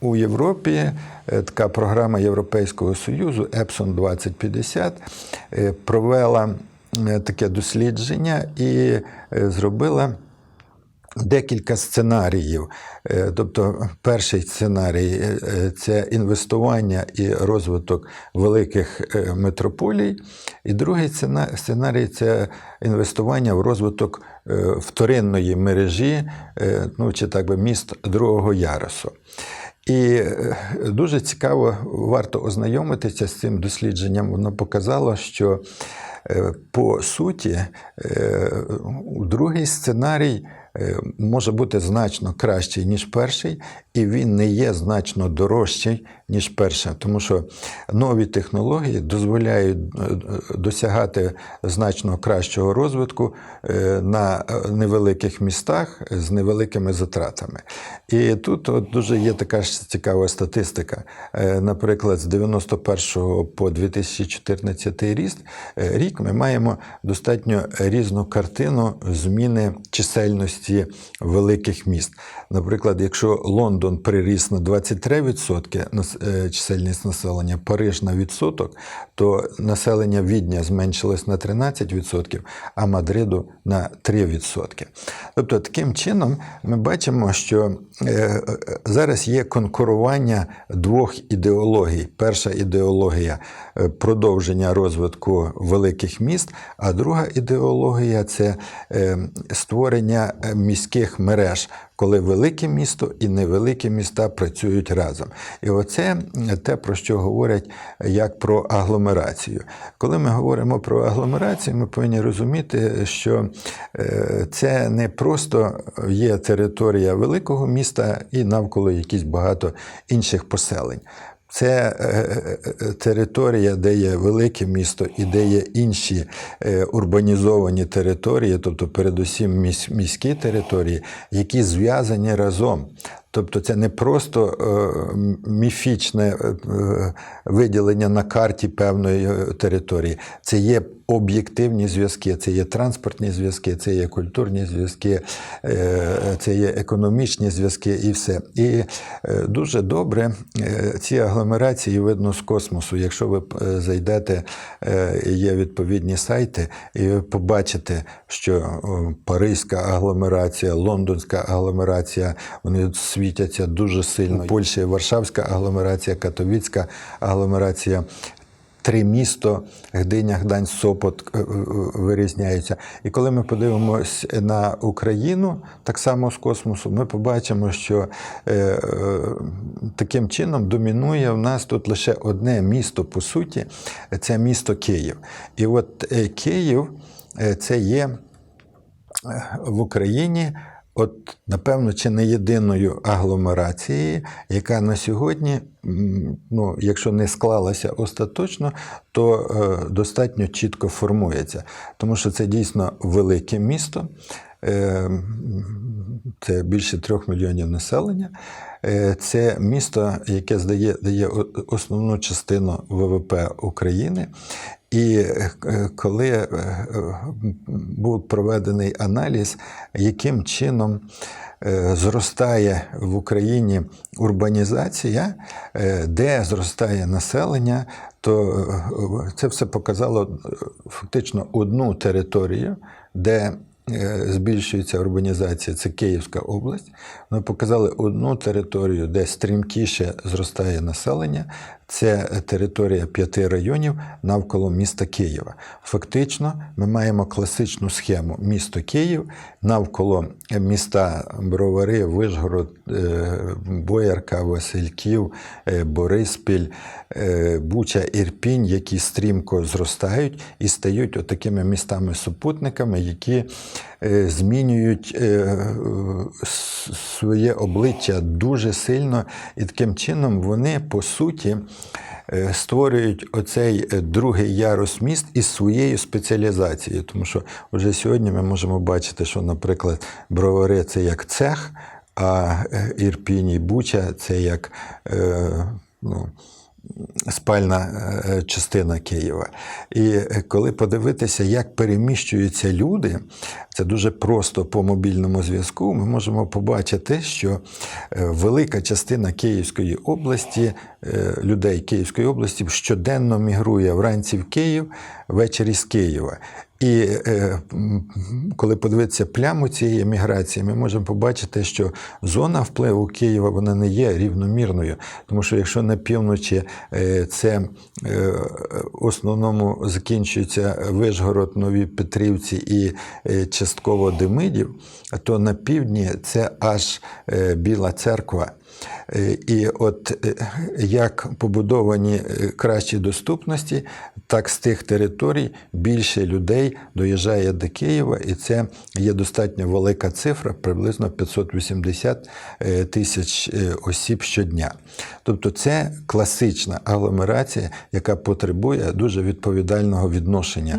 У Європі е, така програма Європейського Союзу Епсон 2050 е, провела е, таке дослідження і зробила декілька сценаріїв. Тобто, перший сценарій це інвестування і розвиток великих метрополій, і другий сценарій це інвестування в розвиток вторинної мережі, ну чи так би міст другого ярусу. І е, дуже цікаво, варто ознайомитися з цим дослідженням. Воно показало, що е, по суті е, другий сценарій може бути значно кращий, ніж перший, і він не є значно дорожчий, ніж перший, тому що нові технології дозволяють е, досягати значно кращого розвитку е, на е, невеликих містах з невеликими затратами. І тут от дуже є така ж цікава статистика. Е, Наприклад, з 91 по 2014 ріст, е, рік ми маємо достатньо різну картину зміни чисельності великих міст. Наприклад, якщо Лондон приріс на 23% е, чисельність населення, Париж на відсоток, то населення Відня зменшилось на 13%, а Мадриду на 3%. Тобто, таким чином ми бачимо, що е, е, зараз є конкурування двох ідеологій. Перша ідеологія продовження розвитку великих міст, а друга ідеологія це створення міських мереж, коли велике місто і невеликі міста працюють разом. І оце те, про що говорять як про агломерацію. Коли ми говоримо про агломерацію, ми повинні розуміти, що е, це не просто є територія великого міста і навколо якісь багато інших поселень. Це е, е, територія, де є велике місто і де є інші е, урбанізовані території, тобто передусім місь- міські території, які зв'язані разом. Тобто це не просто е, міфічне е, е, виділення на карті певної е, території, це є об'єктивні зв'язки, це є транспортні зв'язки, це є культурні зв'язки, е, це є економічні зв'язки і все. І е, дуже добре ці агломерації видно з космосу. Якщо ви зайдете, є відповідні сайти, і ви побачите, що Паризька агломерація, Лондонська агломерація, вони світяться дуже сильно. У Польщі Варшавська агломерація, Катовіцька агломерація. Три місто Гдиня, Гдань, Сопот е, е, вирізняються. І коли ми подивимось на Україну, так само з космосу, ми побачимо, що е, е, таким чином домінує в нас тут лише одне місто, по суті, це місто Київ. І от е, Київ е, це є в Україні. От, напевно, чи не єдиною агломерацією, яка на сьогодні, ну, якщо не склалася остаточно, то е, достатньо чітко формується. Тому що це дійсно велике місто, це більше трьох мільйонів населення. Е, Це місто, яке здає, дає основну частину ВВП України. І е, коли е, е, був проведений аналіз, яким чином е, зростає в Україні урбанізація, е, де зростає населення, то е, це все показало е, фактично одну територію, де е, збільшується урбанізація, це Київська область. Ми показали одну територію, де стрімкіше зростає населення. Це територія п'яти районів навколо міста Києва. Фактично, ми маємо класичну схему місто Київ навколо міста Бровари, Вишгород, е, Боярка, Васильків, е, Бориспіль, е, Буча, Ірпінь, які стрімко зростають і стають отакими містами-супутниками, які змінюють своє обличчя дуже сильно, і таким чином вони по суті створюють оцей е, другий ярус міст із своєю спеціалізацією. Тому що вже сьогодні ми можемо бачити, що, наприклад, бровари це як цех, а е, Ірпінь і Буча це як. Е, ну, спальна е, частина Києва. І е, коли подивитися, як переміщуються люди, Це дуже просто по мобільному зв'язку. Ми можемо побачити, що е, велика частина Київської області, е, людей Київської області щоденно мігрує вранці в Київ, ввечері з Києва. І е, коли подивитися пляму цієї міграції, ми можемо побачити, що зона впливу Києва вона не є рівномірною. Тому що якщо на півночі е, це е, основному закінчується Вишгород, Нові Петрівці і е, частково Демидів, то на півдні це аж е, Біла церква. Е, І от е, як побудовані е, кращі доступності, так з тих територій більше людей доїжджає до Києва, і це є достатньо велика цифра, приблизно 580 е, тисяч осіб щодня. Тобто це класична агломерація, яка потребує дуже відповідального відношення.